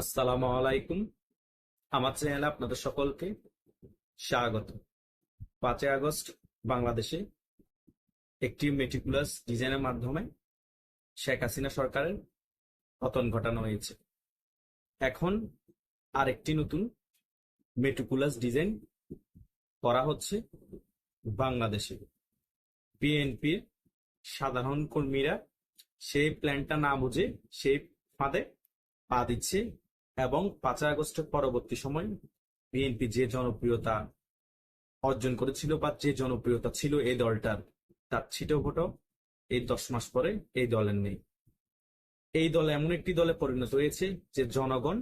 আসসালামু আলাইকুম। আমার চ্যানেলে আপনাদের সকলকে স্বাগত। পাঁচই আগস্ট বাংলাদেশে একটি মেটিকুলাস ডিজাইনের মাধ্যমে শেখ হাসিনা সরকারের পতন ঘটানো হয়েছে। এখন আরেকটি নতুন মেটিকুলাস ডিজাইন করা হচ্ছে বাংলাদেশে। বিএনপির সাধারণ কর্মীরা সেই প্ল্যানটা না বুঝে সেই ফাঁদে পা দিচ্ছে এবং পাঁচই আগস্টের পরবর্তী সময় বিএনপি যে জনপ্রিয়তা অর্জন করেছিল বা যে জনপ্রিয়তা ছিল এই দলটার, তার ছিটেও ফোটো এই দশ মাস পরে এই দলের নেই। এই দল এমন একটি দলে পরিণত হয়েছে যে জনগণ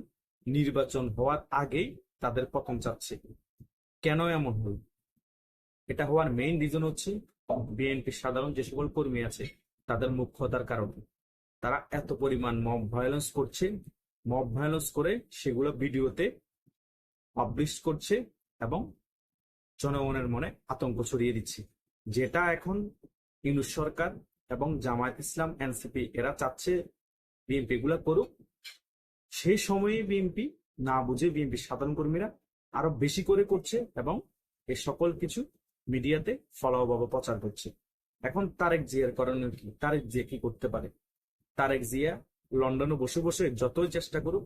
নির্বাচন হওয়ার আগেই তাদের পতন চাচ্ছে। কেন এমন হল? এটা হওয়ার মেইন রিজন হচ্ছে বিএনপির সাধারণ যে সকল কর্মী আছে, তাদের মুখ্যতার কারণে। তারা এত পরিমাণ মব ভায়োলেন্স করছে মব ভায়োলেন্স করে সেগুলো ভিডিওতে পাবলিশ করছে এবং জনগণের মনে আতঙ্ক ছড়িয়ে দিচ্ছে। যেটা এখন ইউনুস সরকার এবং জামায়াত ইসলাম, এনসিপি এরা চাচ্ছে বিএনপি গুলা করুক। সেই সময়ে বিএনপি না বুঝে বিএনপি সাধারণ কর্মীরা আরও বেশি করে করছে এবং এ সকল কিছু মিডিয়াতে ফলাওভাবে প্রচার করছে। এখন তারেক জিয়ার করণীয় কি? তারেক জিয়া কি করতে পারে? তারেক জিয়া লন্ডনে বসে বসে যতই চেষ্টা করুক,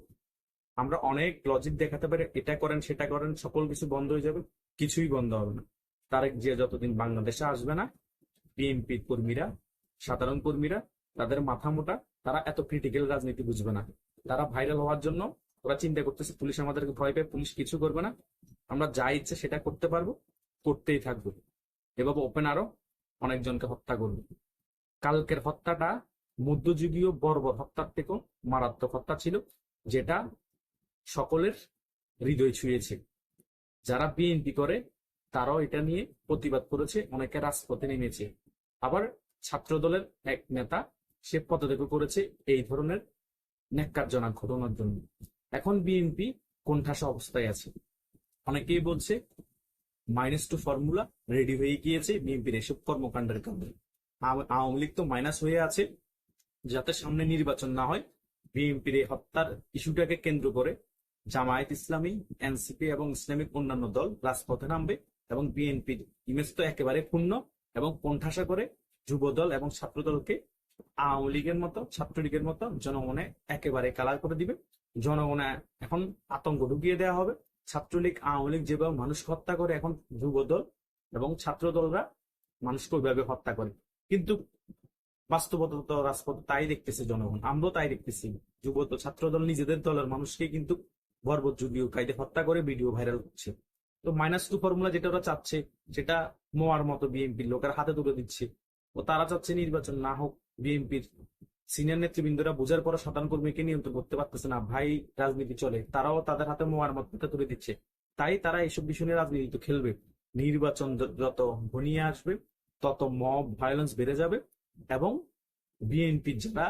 আমরা অনেক লজিক দেখাতে পারি, এটা করেন, সেটা করেন, সকল কিছু বন্ধ হয়ে যাবে, কিছুই বন্ধ হবে না। তারেক জিয়া যতদিন বাংলাদেশে আসবে না বিএনপি কর্মীরা, সাধারণ কর্মীরা, তাদের মাথা মোটা, তারা এত ক্রিটিক্যাল রাজনীতি বুঝবে না। তারা ভাইরাল হওয়ার জন্য ওরা চিন্তা করতেছে, পুলিশ আমাদেরকে ভয় পায়, পুলিশ কিছু করবে না। আমরা যা ইচ্ছে সেটা করতে পারব, করতেই থাকব। এভাবে ওপেন আরও অনেকজনকে হত্যা করবে। কালকের হত্যাটা মধ্যযুগীয় বর্বর হত্যার থেকেও মারাত্মক হত্যা ছিল, যেটা সকলের হৃদয় ছুঁয়েছে। যারা বিএনপি করে, তারাও এটা নিয়ে প্রতিবাদ করেছে, অনেকে রাজপথে নেমেছে। আবার ছাত্র দলের এক নেতা, সে পদত্যাগ করেছে এই ধরনের ন্যাক্কারজনক ঘটনার জন্য। এখন বিএনপি কোণঠাসা অবস্থায় আছে। অনেকেই বলছে মাইনাস টু ফর্মুলা রেডি হয়ে গিয়েছে বিএনপির এসব কর্মকাণ্ডের কারণে। আওয়া- আওয়ামী লীগ তো মাইনাস হয়ে আছে। যাতে সামনে নির্বাচন না হয় বিএনপির এই হত্যার ইস্যুটাকে কেন্দ্র করে জামায়াত ইসলামী এনসিপি এবং ইসলামিক অন্যান্য দল রাজপথে নামবে এবং বিএনপির ইমেজ তো একেবারে পূর্ণ এবং কোণঠাসা করে যুব দল এবং ছাত্র দলকে আওয়ামী লীগের মতো, ছাত্রলীগের মতো জনগণে একেবারে কালার করে দিবে। জনগণে এখন আতঙ্ক ঢুকিয়ে দেওয়া হবে। ছাত্রলীগ, আওয়ামী লীগ যেভাবে মানুষ হত্যা করে, এখন যুব দল এবং ছাত্র দলরা মানুষকে ওইভাবে হত্যা করে। কিন্তু বাস্তবতা তো রাজপথ তাই দেখতেছে জনগণ, আমরাও তাই দেখতেছি। যুব দল ছাত্র দল নিজেদের দলের মানুষকে কিন্তু বর্বর যুগীয় কায়দে হত্যা করে ভিডিও ভাইরাল হচ্ছে তো মাইনাস টু ফর্মুলা যেটা ওরা চাচ্ছে, সেটা মোয়ার মতো বিএনপির লোকের হাতে তুলে দিচ্ছে। ও তারা চাচ্ছে নির্বাচন না হোক, বিএনপির সিনিয়র নেতৃবৃন্দরা বোঝার পর সাধারণ কর্মীকে নিয়ন্ত্রণ করতে পারতেছে না, ভাই রাজনীতি চলে, তারাও তাদের হাতে মোয়ার মতো তুলে দিচ্ছে। তাই তারা এইসব বিষয় নিয়ে রাজনীতি তো খেলবে। নির্বাচন যত ঘনিয়ে আসবে, তত মব ভায়োলেন্স বেড়ে যাবে। এবং বিএনপির যারা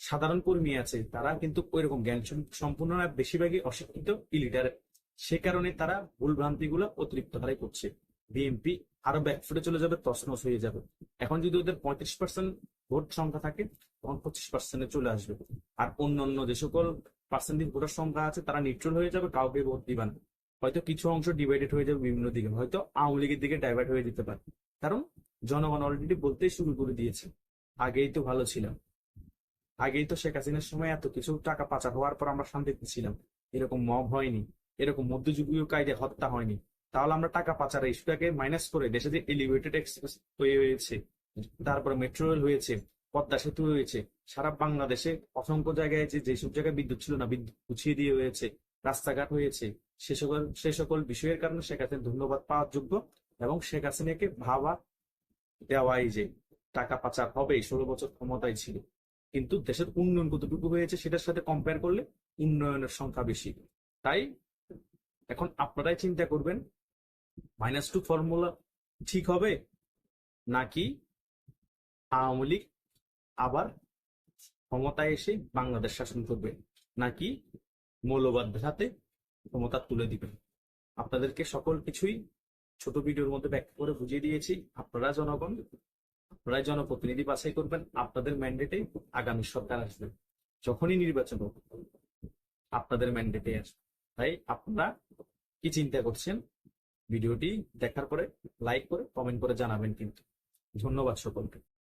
সাধারণ কর্মী আছে, তারা কিন্তু ওইরকম জ্ঞান সম্পূর্ণ না, বেশিরভাগই অশিক্ষিত ইলিটার সে কারণে তারা ভুল ভ্রান্তি গুলো অতিরিক্ত হারে করছে। বিএনপি আরও ব্যাকফুটে চলে যাবে তসনস হয়ে যাবে। এখন যদি ওদের পঁয়ত্রিশ পার্সেন্ট ভোট সংখ্যা থাকে, তখন পঁচিশ পার্সেন্টে চলে আসবে। আর অন্য অন্য যে সকল পার্সেন্টেজ ভোটার সংখ্যা আছে, তারা নিউট্রাল হয়ে যাবে, কাউকে ভোট দিবে না। হয়তো কিছু অংশ ডিভাইডেড হয়ে যাবে বিভিন্ন দিকে, হয়তো আওয়ামী লীগের দিকে ডাইভার্ট হয়ে যেতে পারে। কারণ জনগণ অলরেডি বলতেই শুরু করে দিয়েছে। আগেই তো ভালো ছিলাম। আগেই তো শেখ হাসিনার সময় এত কিছু টাকা পাচার হওয়ার পর আমরা শান্তিতে ছিলাম। এরকম মব হয়নি, এরকম মধ্যযুগীয় কায়দে হত্যা হয়নি। তাহলে আমরা টাকা পাচার ইস্যুটাকে মাইনাস করে দেশে যে এলিভেটেড এক্সপ্রেস তৈরি হয়েছে, তারপরে মেট্রো রেল হয়েছে, পদ্মা সেতু হয়েছে, সারা বাংলাদেশে অসংখ্য জায়গায় যে যেসব জায়গায় বিদ্যুৎ ছিল না, বিদ্যুৎ গুছিয়ে দিয়ে হয়েছে, রাস্তাঘাট হয়েছে, সে সকল সে সকল বিষয়ের কারণে শেখ হাসিনা ধন্যবাদ পাওয়ার যোগ্য এবং শেখ হাসিনাকে ভাবা দেওয়াই যে টাকা পাচার হবে, ষোলো বছর ক্ষমতায় ছিল। কিন্তু দেশের উন্নয়ন কতটুকু হয়েছে সেটার সাথে কম্পেয়ার করলে উন্নয়নের সংখ্যা বেশি। তাই এখন আপনারাই চিন্তা করবেন মাইনাস টু ফর্মুলা ঠিক হবে নাকি আওয়ামী লীগ আবার ক্ষমতায় এসে বাংলাদেশ শাসন করবে নাকি মৌলবাদের হাতে ক্ষমতা তুলে দিবে? আপনাদেরকে সকল কিছুই ছোট ভিডিওর মধ্যে ব্যাখ্যা করে বুঝিয়ে দিয়েছি। আপনারা জনগণ আপনারা জনপ্রতিনিধি বাছাই করবেন। আপনাদের ম্যান্ডেটে আগামী সরকার আসবে। যখনই নির্বাচন হোক, আপনাদের ম্যান্ডেটে আসবে। তাই আপনারা কি চিন্তা করছেন? ভিডিওটি দেখার পরে লাইক করে কমেন্ট করে জানাবেন কিন্তু। ধন্যবাদ সকলকে।